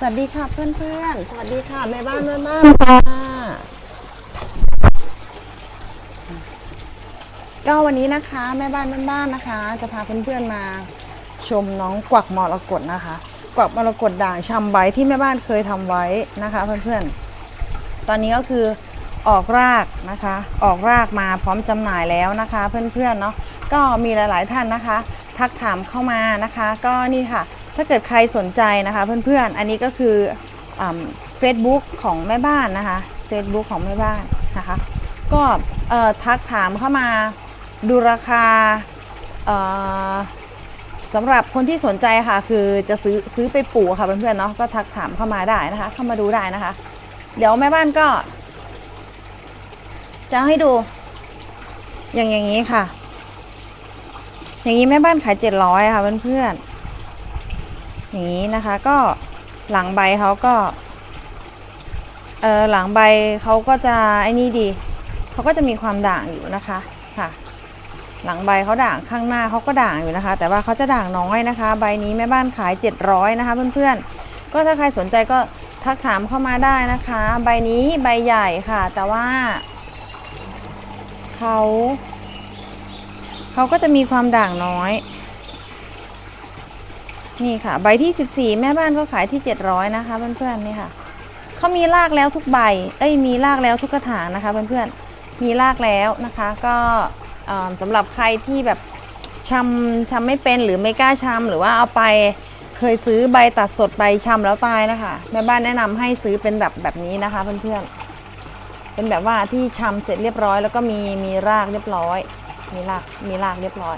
สวัสดีค่ะเพื่อนๆสวัสดีค่ะแม่บ้านแม่บ้านค่ะก็วันนี้นะคะแม่บ้านแม่บ้านนะคะ จะพาเพื่อนๆมาชมน้องกวักมรกตนะคะ กวักมรกตด่างชำใบที่แม่บ้านเคยทำไว้นะคะเพื่อนๆตอนนี้ก็คือออกรากนะคะ ออกรากมาพร้อมจำหน่ายแล้วนะคะ เพื่อนๆเนาะก็มีหลาย ๆ ท่านนะคะ ทักถามเข้ามานะคะ ก็นี่ค่ะ ถ้าเกิดใครสนใจนะคะเพื่อนๆ อันนี้ก็คือเฟซบุ๊กของแม่บ้านนะคะ Facebook ของแม่บ้านนะคะ ก็ทักถามเข้ามาดูราคาสำหรับคนที่สนใจค่ะ คือจะซื้อซื้อไปปลูกค่ะเพื่อนๆเนาะก็ทักถามเข้ามาได้นะคะ เข้ามาดูได้นะคะ เดี๋ยวแม่บ้านก็ จะให้ดู อย่างอย่างนี้ค่ะ อย่างนี้แม่บ้านขาย700ค่ะเพื่อนๆ อย่างนี้นะคะก็หลังใบเขาก็เออหลังใบเขาก็จะไอ้นี่ดีเขาก็จะมีความด่างอยู่นะคะค่ะ หลังใบเขาด่างข้างหน้าเขาก็ด่างอยู่นะคะ แต่ว่าเขาจะด่างน้อยนะคะ ใบนี้แม่บ้านขาย 700 นะคะ เพื่อนๆ ก็ถ้าใครสนใจก็ทักถามเข้ามาได้นะคะ ใบนี้ใบใหญ่ค่ะ แต่ว่าเขาเขาก็จะมีความด่างน้อย นี่ค่ะ ใบที่ 14 แม่บ้านก็ขายที่ 700 นะคะเพื่อนๆนี่ค่ะเขามีรากแล้วทุกใบ เอ้ยมีรากแล้วทุกกระถางนะคะเพื่อนๆมีรากแล้วนะคะ ก็สำหรับใครที่แบบชำชำไม่เป็นหรือไม่กล้าชำหรือว่าเอาไปเคยซื้อใบตัดสดใบชำแล้วตายนะคะแม่บ้านแนะนำให้ซื้อเป็นแบบแบบนี้นะคะเพื่อนๆเป็นแบบว่าที่ชำเสร็จเรียบร้อย แล้วก็มีมีรากเรียบร้อย มีรากมีรากเรียบร้อย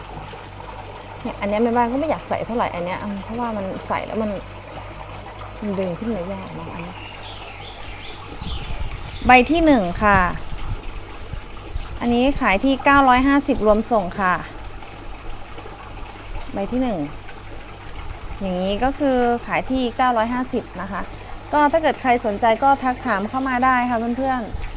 เนี่ยอันนี้แม่บ้านก็ไม่อยากใส่เท่าไหร่อันเนี้ยเพราะว่ามันใส่แล้วมันมันดึงขึ้นมายากนะอันนี้ใบที่หนึ่งค่ะ อันนี้ขายที่ 950 รวมส่งค่ะ ใบที่หนึ่งอย่างนี้ก็คือขายที่ 950 นะคะ ก็ถ้าเกิดใครสนใจก็ทักถามเข้ามาได้ค่ะเพื่อนๆ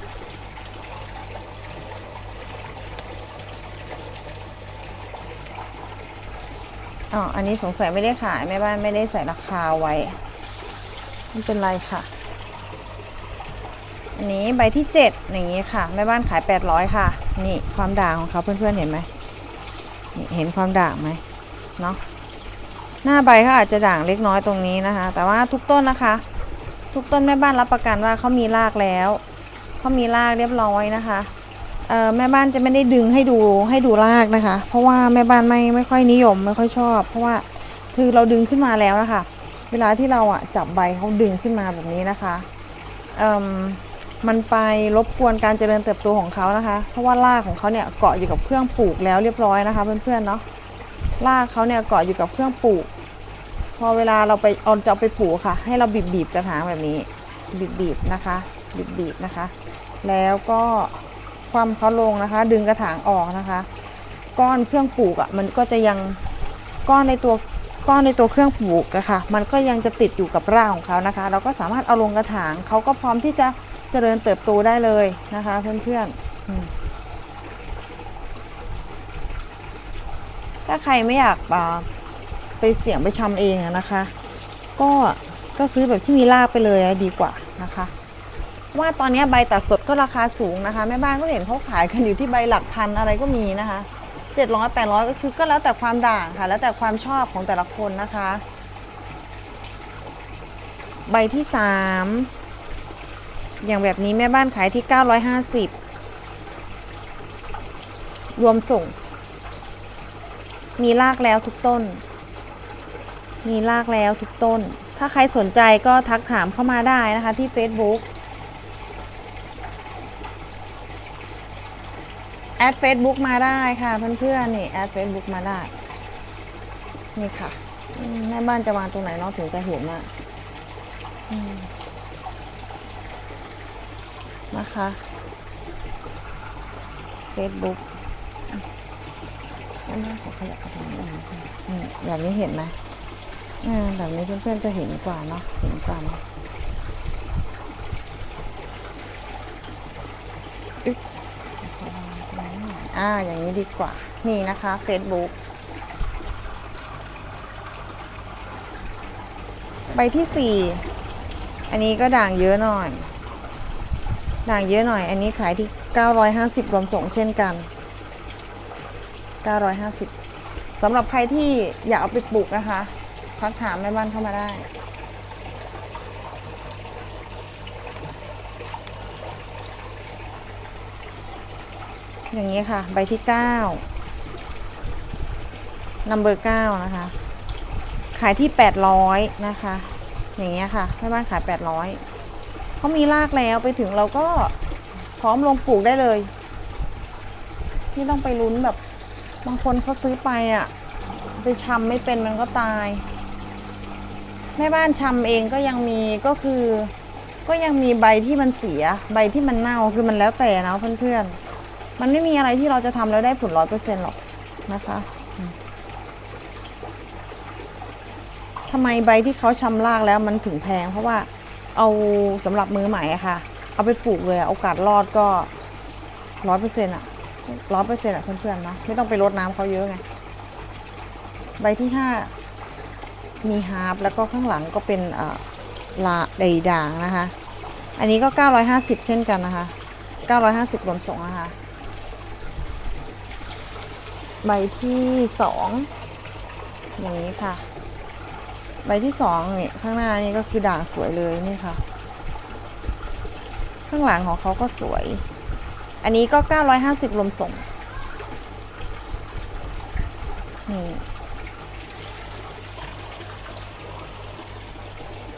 อ๋ออันนี้สงสัยไม่ได้ขายแม่บ้านไม่ได้ใส่ราคาไว้ไม่เป็นไรค่ะ อันนี้ใบที่เจ็ดอย่างนี้ค่ะ แม่บ้านขาย 800 ค่ะ นี่ความด่างของเขาเพื่อนๆเห็นไหมนี่เห็นความด่างไหมเนาะหน้าใบเขาอาจจะด่างเล็กน้อยตรงนี้นะคะ แต่ว่าทุกต้นนะคะ ทุกต้นแม่บ้านรับประกันว่าเขามีรากแล้วเขามีรากเรียบร้อยนะคะ แม่บ้านจะไม่ได้ดึงให้ดูให้ดูรากนะคะ เพราะว่าแม่บ้านไม่ไม่ค่อยนิยมไม่ค่อยชอบ เพราะว่าคือเราดึงขึ้นมาแล้วนะคะ เวลาที่เราอะจับใบเขาดึงขึ้นมาแบบนี้นะคะมมันไปรบกวนการเจริญเติบโตของเขานะคะ เพราะว่ารากของเขาเนี่ยเกาะอยู่กับเครื่องปลูกแล้วเรียบร้อยนะคะเพื่อนๆเนาะรากเขาเนี่ยเกาะอยู่กับเครื่องปลูก พอเวลาเราไปเอาจะเอาไปปลูกค่ะ ให้เราบีบบีบๆกระถางแบบนี้ บีบบีบๆนะคะ บีบบีบๆนะคะ แล้วก็ ความเขาลงนะคะ ดึงกระถางออกนะคะ ก้อนเครื่องปลูกอะ่ะมันก็จะยังก้อนในตัวก้อนในตัวเครื่องปลูกอะค่ะ มันก็ยังจะติดอยู่กับรากของเขานะคะ เราก็สามารถเอาลงกระถางเขาก็พร้อมที่จะเจริญเติบโตได้เลยนะคะ เพื่อนๆ ถ้าใครไม่อยากไปเสี่ยงไปชำเองนะคะ ก็ก็ซื้อแบบที่มีรากไปเลยดีกว่านะคะ ว่าตอนนี้ใบตัดสดก็ราคาสูงนะคะแม่บ้านก็เห็นเขาขายกันอยู่ที่ใบหลักพันอะไรก็มีนะคะเจ็ดร้อยแปดร้อยก็คือก็แล้วแต่ความด่างค่ะ แล้วแต่ความชอบของแต่ละคนนะคะ ใบที่สามอย่างแบบนี้แม่บ้านขายที่ 950 รวมส่ง มีรากแล้วทุกต้น มีรากแล้วทุกต้น ถ้าใครสนใจก็ทักถามเข้ามาได้นะคะที่ Facebook แอ ด Facebook มาได้ค่ะเพื่อนๆนี่แอด Facebook มาได้ นี่ค่ะแม่บ้านจะวางตรงไหนเนาะถึงจะเห็นอะอืมนะคะ Facebook แม่บ้านขอขยับไปตรงนี้หน่อยนี่แบบนี้เห็นไหมแบบนี้เพื่อนๆจะเห็นกว่าเนาะเห็นกว่าเนาะ อ่า อย่างนี้ดีกว่า นี่นะคะ Facebook ใบที่อันนี้ก็ด่างเยอะหน่อย ด่างเยอะหน่อย อันนี้ขายที่ 950 รวมส่งเช่นกัน 950สำหรับใครที่อยากเอาไปปลูกนะคะ ทักถามแม่บ้านเข้ามาได้ อย่างนี้ค่ะ ใบที่9นัมเบอร์9นะคะ ขายที่800นะคะ อย่างเงี้ยค่ะแม่บ้านขาย800เขามีรากแล้วไปถึงเราก็พร้อมลงปลูกได้เลย ไม่ต้องไปลุ้นแบบ บางคนเขาซื้อไปอะ่ะ ไปชำไม่เป็นมันก็ตาย แม่บ้านชำเองก็ยังมีก็คือ ก็ยังมีใบที่มันเสีย ใบที่มันเน่าคือมันแล้วแต่นะเพื่อนๆ มันไม่มีอะไรที่เราจะทำแล้วได้ผลร้อยเปอร์เซ็นต์หรอกนะคะทำไมใบที่เขาชำรากแล้วมันถึงแพง เพราะว่าเอาสำหรับมือใหม่อะค่ะ เอาไปปลูกเลยอะโอกาสรอดก็ร้อยเปอร์เซ็นต์อะร้อยเปอร์เซ็นต์อะเพื่อนๆนะไม่ต้องไปรดน้ำเขาเยอะไงใบที่ห้ามีฮาร์ปแล้วก็ข้างหลังก็เป็นลาดด่างนะคะ อันนี้ก็ 950 เช่นกันนะคะ 950รวมส่งนะคะ ใบที่สองอย่างนี้ค่ะ ใบที่สองเนี่ยข้างหน้านี่ก็คือด่างสวยเลยนี่ค่ะ ข้างหลังของเขาก็สวย อันนี้ก็ 950รวมส่งนี่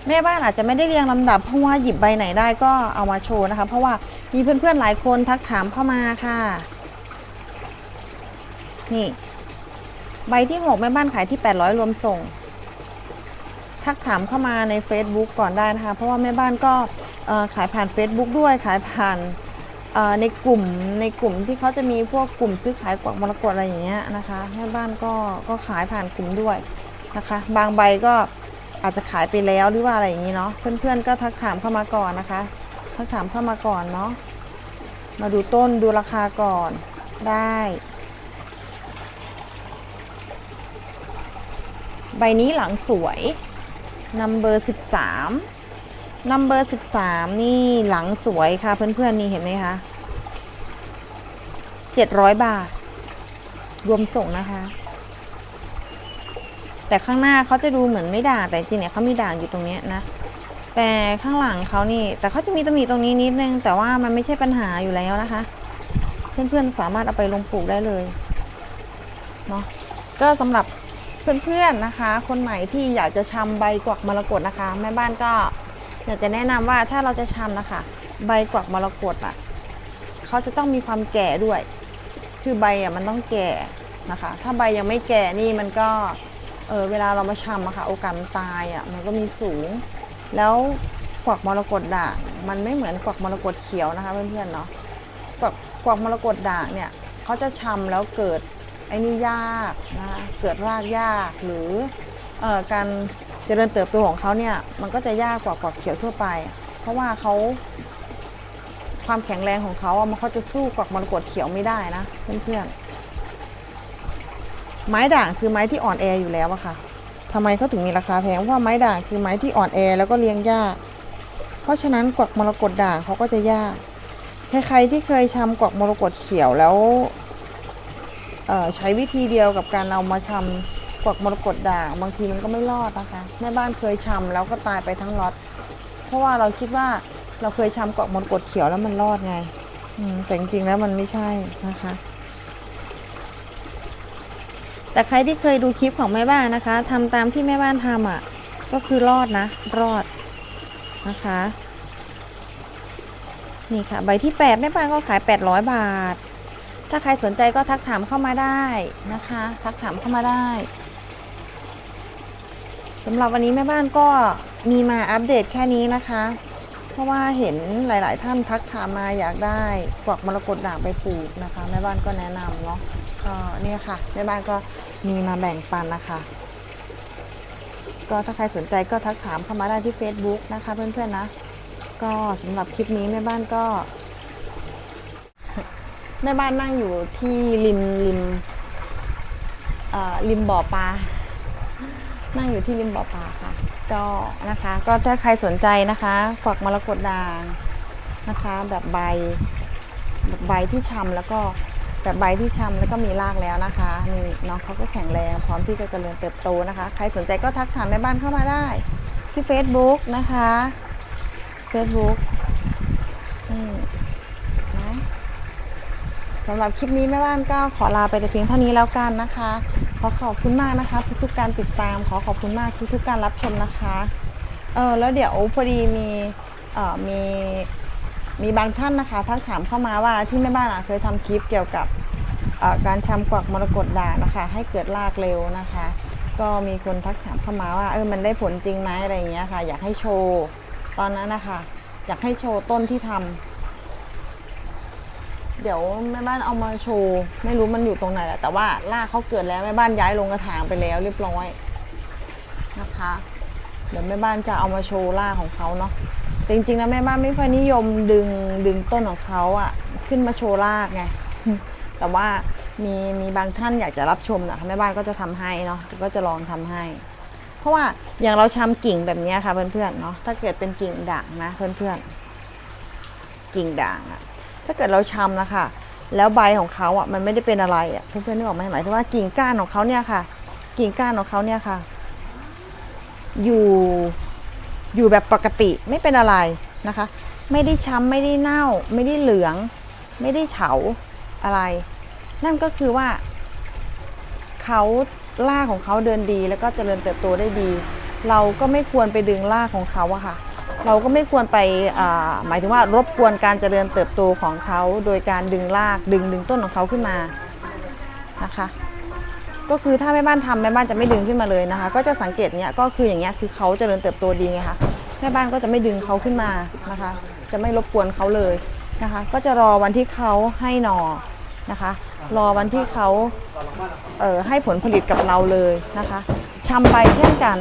แม่บ้านอาจจะไม่ได้เรียงลำดับเพราะว่าหยิบใบไหนได้ก็เอามาโชว์นะคะ เพราะว่ามีเพื่อนๆหลายคนทักถามเข้ามาค่ะ นี่ ใบที่ 6 แม่บ้านขายที่ 800 รวมส่ง ทักถามเข้ามาใน Facebook ก่อนได้นะคะ เพราะว่าแม่บ้านก็ขายผ่าน Facebook ด้วยขายผ่านในกลุ่มในกลุ่มที่เขาจะมีพวกกลุ่มซื้อขายกวักมรกตอะไรอย่างเงี้ยนะคะแม่บ้านก็ก็ขายผ่านกลุ่มด้วยนะคะ บางใบก็อาจจะขายไปแล้วหรือว่าอะไรอย่างนี้เนาะเพื่อนๆก็ทักถามเข้ามาก่อนนะคะ ทักถามเข้ามาก่อนเนาะมาดูต้นดูราคาก่อนได้ ใบนี้หลังสวยนัมเบอร์ 13นัมเบอร์ 13 นี่หลังสวยค่ะ เพื่อนๆ นี่เห็นไหมคะ 700 บาท รวมส่งนะคะ แต่ข้างหน้าเขาจะดูเหมือนไม่ด่างแต่จริงเนี่ยเขามีด่างอยู่ตรงนี้นะ แต่ข้างหลังเขานี่ แต่เขาจะมีตำหนิตรงนี้นิดนึง แต่ว่ามันไม่ใช่ปัญหาอยู่แล้วนะคะ เพื่อนๆ สามารถเอาไปลงปลูกได้เลย เนาะก็สำหรับ เพื่อนๆนะคะ คนใหม่ที่อยากจะชำใบกวักมรกตนะคะ แม่บ้านก็อยากจะแนะนำว่าถ้าเราจะชำนะคะ ใบกวักมรกตอะเขาจะต้องมีความแก่ด้วย คือใบอะมันต้องแก่นะคะ ถ้าใบยังไม่แก่นี่มันก็เออเวลาเรามาชำอะค่ะโอกาสมันตายอะมันก็มีสูง แล้วกวักมรกตด่าง มันไม่เหมือนกวักมรกตเขียวนะคะเพื่อนๆเนาะกวักกวักมรกตด่างเนี่ยเขาจะชำแล้วเกิด ไอ้นี่ยากนะคะเกิดรากยากหรืออการเจริญเติบโตของเขาเนี่ยมันก็จะยากกว่ากวักเขียวทั่วไป เพราะว่าเขาความแข็งแรงของเขาอะมันเขาจะสู้กวักมรกตเขียวไม่ได้นะเพื่อนๆไม้ด่างคือไม้ที่อ่อนแออยู่แล้วอะค่ะทำไมเขาถึงมีราคาแพงเพราะไม้ด่างคือไม้ที่อ่อนแอแล้วก็เลี้ยงยาก เพราะฉะนั้นกวักมรกตด่างเขาก็จะยากใครๆที่เคยชำกวักมรกตเขียวแล้ว ใช้วิธีเดียวกับการเอามาชำกวักมรกตด่างบางทีมันก็ไม่รอดนะคะแม่บ้านเคยชำแล้วก็ตายไปทั้งล็อตเพราะว่าเราคิดว่าเราเคยชำกวักมรกตเขียวแล้วมันรอดไงแต่จริงๆแล้วมันไม่ใช่นะคะแต่ใครที่เคยดูคลิปของแม่บ้านนะคะทำตามที่แม่บ้านทำอะ ก็คือรอดนะ รอดนะคะ นี่ค่ะ ใบที่ 8 แม่บ้านก็ขาย 800 บาท ถ้าใครสนใจก็ทักถามเข้ามาได้นะคะ ทักถามเข้ามาได้สำหรับวันนี้แม่บ้านก็มีมาอัปเดตแค่นี้นะคะ เพราะว่าเห็นหลาย ๆ ท่านทักถามมาอยากได้กวักมรกตด่างไปปลูกนะคะ แม่บ้านก็แนะนำเนาะก็เนี่ยค่ะแม่บ้านก็มีมาแบ่งปันนะคะ ก็ถ้าใครสนใจก็ทักถามเข้ามาได้ที่ Facebook นะคะ เพื่อน ๆ นะ ก็สำหรับคลิปนี้แม่บ้านก็ แม่บ้านนั่งอยู่ที่ริมริมริมบ่อปลา นั่งอยู่ที่ริมบ่อปลาค่ะ ก็นะคะ ก็ถ้าใครสนใจนะคะกวักมรกตด่างนะคะ แบบใบแบบใบที่ชำแล้วก็แบบใบที่ชำแล้วก็มีรากแล้วนะคะนี่น้องเขาก็แข็งแรงพร้อมที่จะเจริญเติบโตนะคะ ใครสนใจก็ทักถามแม่บ้านเข้ามาได้ที่ Facebook นะคะ Facebook อืม สำหรับคลิปนี้แม่บ้านก็ขอลาไปแต่เพียงเท่านี้แล้วกันนะคะ ขอขอบคุณมากนะคะ ทุกๆการติดตาม ขอขอบคุณมากทุกๆการรับชมนะคะเออแล้วเดี๋ยวพอดีมีเอ่อมีมีบางท่านนะคะทักถามเข้ามาว่าที่แม่บ้านอะเคยทำคลิปเกี่ยวกับเอ่อการชำกวักมรกตด่างนะคะ ให้เกิดรากเร็วนะคะ ก็มีคนทักถามเข้ามาว่าเออมันได้ผลจริงไหมอะไรเงี้ยค่ะ อยากให้โชว์ตอนนั้นนะคะ อยากให้โชว์ต้นที่ทำ เดี๋ยวแม่บ้านเอามาโชว์ไม่รู้มันอยู่ตรงไหนแหละแต่ว่ารากเขาเกิดแล้วแม่บ้านย้ายลงกระถางไปแล้วเรียบร้อยนะคะ เดี๋ยวแม่บ้านจะเอามาโชว์รากของเขาเนาะแต่จริงๆแล้วแม่บ้านไม่ค่อยนิยมดึงดึงต้นของเขาอะขึ้นมาโชว์รากไงแต่ว่ามีมีบางท่านอยากจะรับชมนะคะแม่บ้านก็จะทำให้เนาะก็จะลองทำให้ เพราะว่าอย่างเราชำกิ่งแบบนี้ค่ะเพื่อนๆเนาะถ้าเกิดเป็นกิ่งด่างนะเพื่อนๆกิ่งด่างอะ ถ้าเกิดเราชำนะคะ แล้วใบของเขาอะมันไม่ได้เป็นอะไรอะเพื่อนๆนึกออกไหมหมายถึงว่ากิ่งก้านของเขาเนี่ยค่ะ กิ่งก้านของเขาเนี่ยค่ะ อยู่อยู่แบบปกติไม่เป็นอะไรนะคะ ไม่ได้ช้ำไม่ได้เน่า ไม่ได้เหลือง ไม่ได้เฉาอะไร นั่นก็คือว่าเขารากของเขาเดินดีแล้วก็เจริญเติบโตได้ดี เราก็ไม่ควรไปดึงรากของเขาอะค่ะ เราก็ไม่ควรไปหมายถึงว่ารบกวนการเจริญเติบโตของเขาโดยการดึงรากดึงดึงต้นของเขาขึ้นมานะคะ ก็คือถ้าแม่บ้านทำแม่บ้านจะไม่ดึงขึ้นมาเลยนะคะ ก็จะสังเกตเนี้ยก็คืออย่างเงี้ยคือเขาเจริญเติบโตดีไงคะแม่บ้านก็จะไม่ดึงเขาขึ้นมานะคะ จะไม่รบกวนเขาเลยนะคะ ก็จะรอวันที่เขาให้หนอนะคะ รอวันที่เขาเอ่อให้ผลผลิตกับเราเลยนะคะชำไปเช่นกัน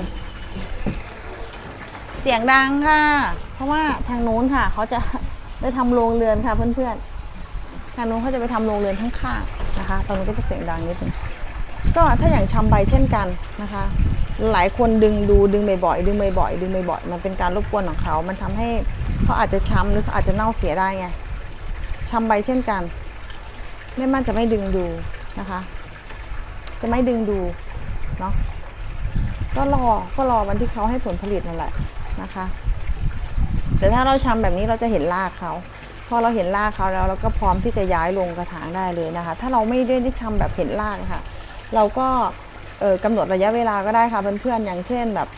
เสียงดังค่ะ เพราะว่าทางนู้นค่ะ เขาจะไปทำโรงเรือนค่ะเพื่อนๆทางนู้นเขาจะไปทำโรงเรือนข้างๆนะคะตรงนี้ก็จะเสียงดังนิดนึงก็ถ้าอย่างชำใบเช่นกันนะคะ หลายคนดึงดูดึงบ่อยๆดึงบ่อยๆดึงบ่อยๆมันเป็นการรบกวนของเขา มันทำให้เขาอาจจะช้ำหรือเขาอาจจะเน่าเสียได้ไงชำใบเช่นกันแม่มันจะไม่ดึงดูนะคะ จะไม่ดึงดูเนาะก็รอก็รอวันที่เขาให้ผลผลิตนั่นแหละ นะคะ แต่ถ้าเราชำแบบนี้เราจะเห็นรากเขาพอเราเห็นรากเขาแล้วเราก็พร้อมที่จะย้ายลงกระถางได้เลยนะคะ ถ้าเราไม่ได้ได้ชำแบบเห็นรากค่ะ เราก็เอ่อกำหนดระยะเวลาก็ได้ค่ะเพื่อนๆอย่างเช่นแบบ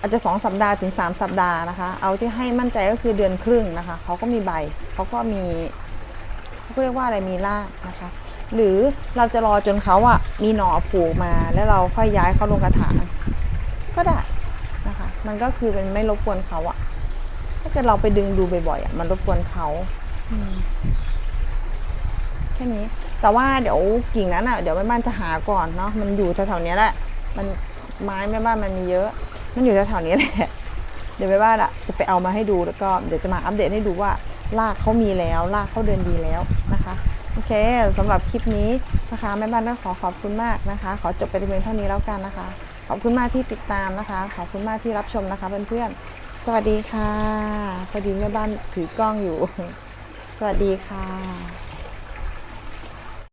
อาจจะ 2 สัปดาห์ถึง 3 สัปดาห์นะคะ เอาที่ให้มั่นใจก็คือเดือนครึ่งนะคะเขาก็มีใบเขาก็มีเขาเรียกว่าอะไรมีรากนะคะ หรือเราจะรอจนเขาอะมีหน่อผูกมา แล้วเราค่อยย้ายเขาลงกระถางก็ได้ มันก็คือเป็นไม่รบกวนเขาอะถ้าเกิดเราไปดึงดูบ่อยๆอะมันรบกวนเขาแค่นี้ แต่ว่าเดี๋ยวกิ่งนั้นอะเดี๋ยวแม่บ้านจะหาก่อนเนาะมันอยู่แถวๆนี้แหละ มันไม้แม่บ้านมันมีเยอะ มันอยู่แถวๆนี้แหละ เดี๋ยวแม่บ้านอะจะไปเอามาให้ดูแล้วก็เดี๋ยวจะมาอัปเดตให้ดูว่ารากเขามีแล้วรากเขาเดินดีแล้วนะคะโอเคสำหรับคลิปนี้นะคะแม่บ้านก็ขอขอบคุณมากนะคะ ขอจบไปแต่เพียงเท่านี้แล้วกันนะคะ ขอบคุณมากที่ติดตามนะคะ ขอบคุณมากที่รับชมนะคะเพื่อนๆ สวัสดีค่ะ พอดีแม่บ้านถือกล้องอยู่ สวัสดีค่ะ